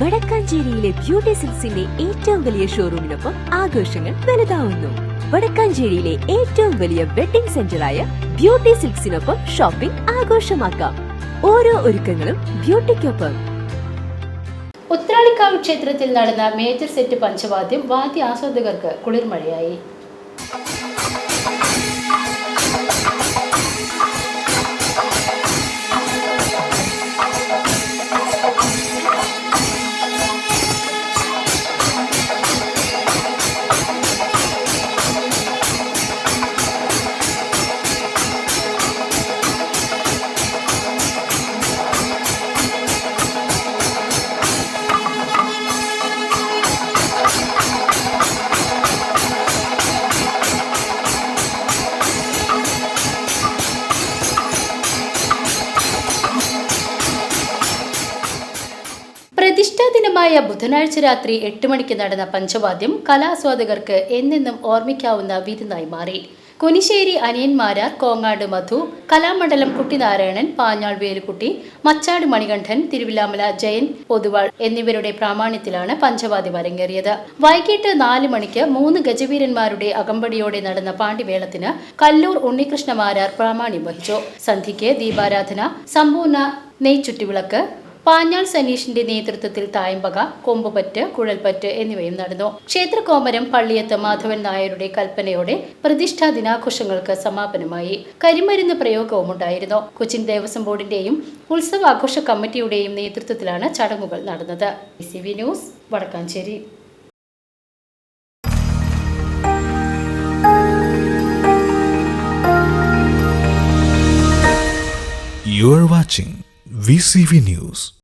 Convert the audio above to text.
വടക്കാഞ്ചേരിയിലെ beauty സിൽസിന്റെ ഏറ്റവും വലിയ ഷോറൂമിനൊപ്പം ആഘോഷങ്ങൾ വലുതാവുന്നു. വടക്കാഞ്ചേരിയിലെ ഏറ്റവും വലിയ വെഡിംഗ് സെന്ററായ ബ്യൂട്ടി സിൽക്സിനൊപ്പം ഷോപ്പിംഗ് ആഘോഷമാക്കാം. ഓരോ ഒരുക്കങ്ങളും ബ്യൂട്ടിക്കൊപ്പം. ഉത്രാളിക്കാവ് ക്ഷേത്രത്തിൽ നടന്ന മേജർ സെറ്റ് പഞ്ചവാദ്യം വാദ്യ ആസ്വാദകർക്ക് കുളിർമഴയായി. പ്രതിഷ്ഠാ ദിനമായ ബുധനാഴ്ച രാത്രി എട്ട് മണിക്ക് നടന്ന പഞ്ചവാദ്യം കലാസ്വാദകർക്ക് എന്നെന്നും ഓർമ്മിക്കാവുന്ന വിരുന്നായി മാറി. കുനിശ്ശേരി അനിയന്മാരാർ കോങ്ങാട് മധു കലാമണ്ഡലം കുട്ടിനാരായണൻ പാഞ്ഞാൾ വേലുക്കുട്ടി മച്ചാട് മണികണ്ഠൻ തിരുവിലാമല ജയൻ പൊതുവാൾ എന്നിവരുടെ പ്രാമാണ്യത്തിലാണ് പഞ്ചവാദ്യം അരങ്ങേറിയത്. വൈകിട്ട് നാല് മണിക്ക് മൂന്ന് ഗജവീരന്മാരുടെ അകമ്പടിയോടെ നടന്ന പാണ്ടിമേളത്തിന് കല്ലൂർ ഉണ്ണികൃഷ്ണമാരാർ പ്രാമാണ്യം വഹിച്ചു. സന്ധ്യയ്ക്ക് ദീപാരാധന സമ്പൂർണ നെയ്ച്ചുറ്റിവിളക്ക് പാഞ്ഞാൾ സനീഷിന്റെ നേതൃത്വത്തിൽ തായമ്പക കൊമ്പുപറ്റ് കുഴൽപ്പറ്റ് എന്നിവയും നടന്നു. ക്ഷേത്രകോമരം പള്ളിയത്ത് മാധവൻ നായരുടെ കൽപ്പനയോടെ പ്രതിഷ്ഠാ ദിനാഘോഷങ്ങൾക്ക് സമാപനമായി. കരിമരുന്ന് പ്രയോഗവും ഉണ്ടായിരുന്നു. കൊച്ചിൻ ദേവസ്വം ബോർഡിന്റെയും ഉത്സവാഘോഷ കമ്മിറ്റിയുടെയും നേതൃത്വത്തിലാണ് ചടങ്ങുകൾ നടന്നത്. News Vadakkanchery. You are watching VCV News.